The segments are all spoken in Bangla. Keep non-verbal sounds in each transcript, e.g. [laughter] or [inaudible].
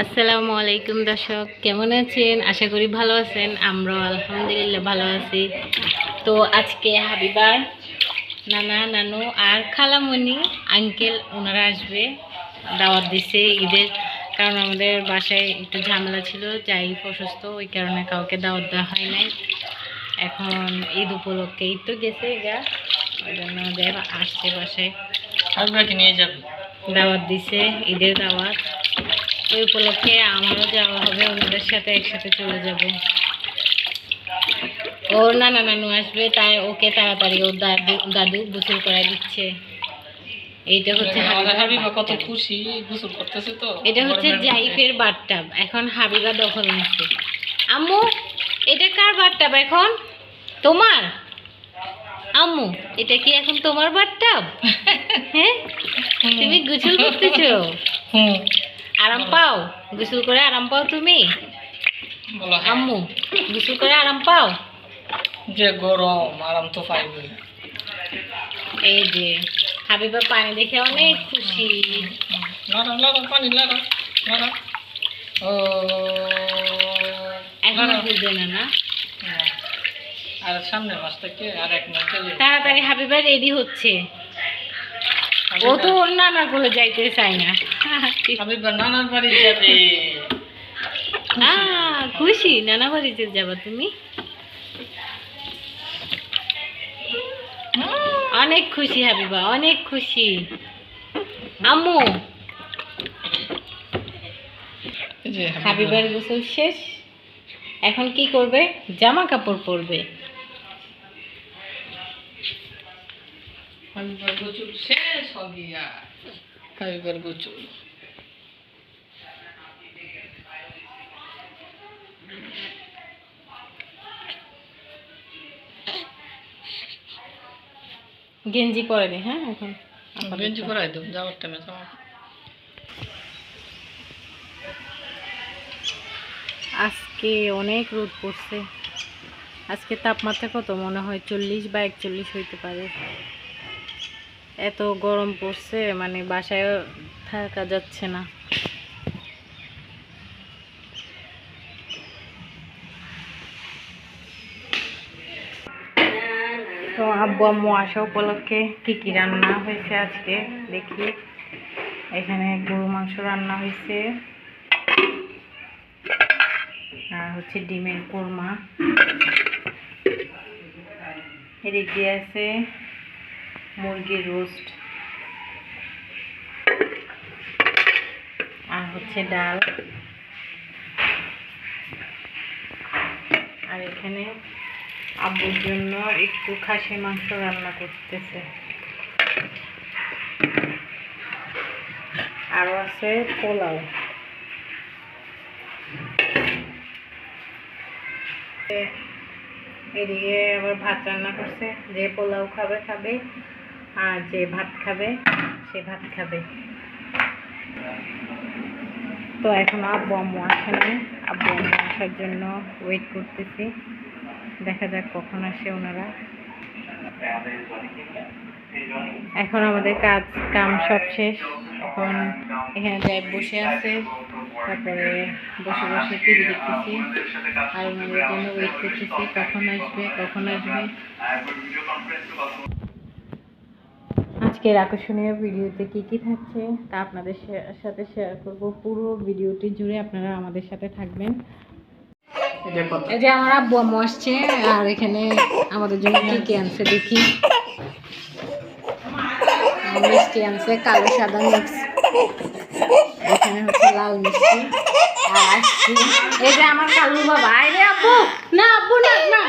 আসসালামু আলাইকুম দর্শক কেমন আছেন? আশা করি ভালো আছেন আমরাও আলহামদুলিল্লাহ ভালো আছি। তো আজকে হাবিবার নানা নানু আর খালামণি আঙ্কেল ওনারা আসবে দাওয়াত দিছে ঈদের। কারণ আমাদের বাসায় একটু ঝামেলা ছিল যাই অসুস্থ ওই কারণে কাউকে দাওয়াত দেওয়া হয় নাই। এখন ঈদ উপলক্ষে ঈদ তো গেছে গা ওই জন্য আসছে বাসায়। নিয়ে যাবে। দাওয়াত দিছে ঈদের দাওয়াত। ওই উপলক্ষে আমারও যাওয়া হবে ওনাদের সাথে একসাথে চলে যাব। ওর নানা নানু আসবে তাই ওকে তাড়াতাড়ি ওর দাদু দাদু গোসল করাই দিচ্ছে। এইটা হচ্ছে আমাদের হাবিবার হাবিবা কত খুশি গোসল করতেছে তো। এটা হচ্ছে জাইফের এখন হাবিবা দখল নিচ্ছে। আম্মু এটা কার এখন? তোমার? আম্মু এটা কি এখন তোমার [laughs] হ্যাঁ? তুমি গোসল করতেছো? হুম। আরাম পাও? গোসল করে আরাম পাও তুমি? হ্যাঁ। আম্মু গোসল করে আরাম পাও? যে গরম আরাম তো পাইবে এই যে হাবিবা পানি দেখে অনেক খুশি। লাড়া লাড়া পানি লাড়া লাড়া। ও এখন বুঝবে না না? হ্যাঁ। আর সামনের মাস থেকে আর এক মাস তাড়াতাড়ি হাবিবা রেডি হচ্ছে। ও তো ওর নানা গুলো যাইতে চায় না। [laughs] হাবিবা নানার বাড়ি যাবে। খুশি নানা বাড়িতে যাবা তুমি? অনেক খুশি হাবিবা অনেক খুশি। আম্মু হাবিবার গোসল শেষ? এখন কি করবে? জামা কাপড় পরবে। হাবিবার শেষ হো হাবিবার গোচুল গেঞ্জি পরে নে হ্যাঁ এখন? গেঞ্জি করাই দেব যাওয়ার টাইমে জামা আজকে অনেক রোদ পড়ছে। আজকে তাপমাত্রা কত? মনে হয় চল্লিশ বা একচল্লিশ হইতে পারে। এত গরম পড়ছে মানে বাসায় থাকা যাচ্ছে না। তো আব্বু আম্মু আসা উপলক্ষে কী কী রান্না হয়েছে আজকে? দেখি। এখানে গরু মাংস রান্না হয়েছে। আর হচ্ছে ডিমের কোরমা। এদিক দিয়ে আছে মুরগির রোস্ট আর হচ্ছে ডাল। আর এখানে আব্বুর জন্য একটু খাসি মাংস রান্না করতেছে। আরও আছে পোলাও। এদিকে আবার ভাত রান্না করছে, যে পোলাও খাবে খাবে। আর যে ভাত খাবে, সে ভাত খাবে। তো এখন আব্বু আম্মু আসে নাই। আব্বু আম্মু আসার জন্য ওয়েট করতেছি। দেখা যাক কখন আসে ওনারা। এখন আমাদের কাজ, কাম সব শেষ। এখন এখানে যাই বসে আছে। তারপরে বসে বসে টিভি দেখতেছি। আর ওনাদের জন্য ওয়েট করতেছি, কখন আসবে কখন আসবে। আজকের আকর্ষণীয় ভিডিওতে কি কি থাকছে তা আপনাদের সাথে শেয়ার করব। পুরো ভিডিওটি জুড়ে আপনারা আমাদের সাথে থাকবেন। এই যে আমার আব্বু আম্মু আসছে আর এখানে আমাদের জন্য কি কি আনছে দেখি। মিষ্টি আনছে কালো সাদা মিক্স। এখানে হচ্ছে লাল মিষ্টি আর এই যে আমার কালু বাবা। আয় রে আব্বু। না আব্বু না না।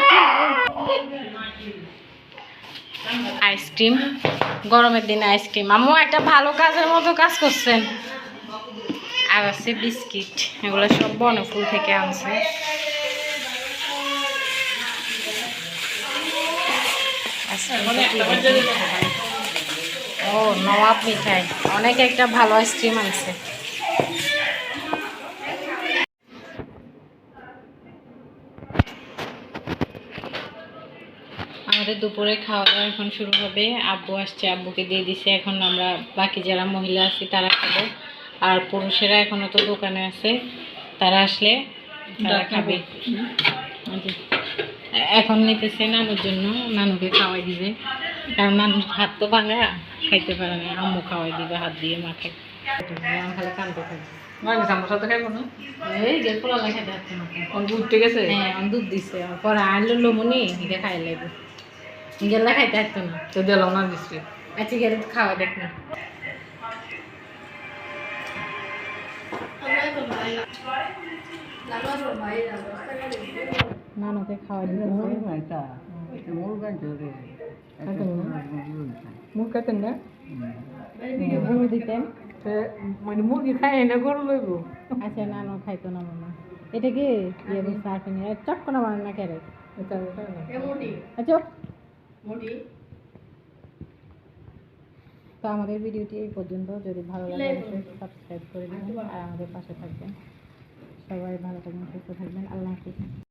আইসক্রিম গরমের দিনে আইসক্রিম আম্মু, একটা ভালো কাজের মতো কাজ করছেন। আর আছে বিস্কিট। এগুলো সব বনফুল থেকে আনছে। ও, নবাব মিঠাই। অনেক একটা ভালো আইসক্রিম আনছে। আমাদের দুপুরে খাওয়া দাওয়া এখন শুরু হবে। আব্বু আসছে আব্বুকে দিয়ে দিছে। এখন আমরা বাকি যারা মহিলা আছি তারা খাব। আর পুরুষেরা এখনও তো দোকানে আছে তারা আসলে তারা খাবে। এখন নিতেছে নানুর জন্য নানুকে খাওয়াই দিবে। কারণ নানুর হাত তো ভাঙা খাইতে পারে না। আম্মু খাওয়াই দিবে হাত দিয়ে মাকে খালি মানে পারছে না অন উঠতে গেছে? হ্যাঁ দুধ দিছে। পরে আনলো লমনি এটা খাই লাগবে গেলা খাইতে পারতো না। তো দিলাম না দিচ্ছি আচ্ছা গেলে খাওয়া দেখ না। নানুকে খাওয়া না? গরু দিতেন। মানে মুরগি খাই না গরু লইব। আচ্ছা নানু খাইতো না মামা। এটা কি? ইয়ে না বানান না কেরে এটা তো আমাদের ভিডিওটি এই পর্যন্ত। যদি ভালো লাগে অবশ্যই সাবস্ক্রাইব করে দেবেন আর আমাদের পাশে থাকবেন। সবাই ভালো থাকবেন সুস্থ থাকবেন। আল্লাহ হাফিজ।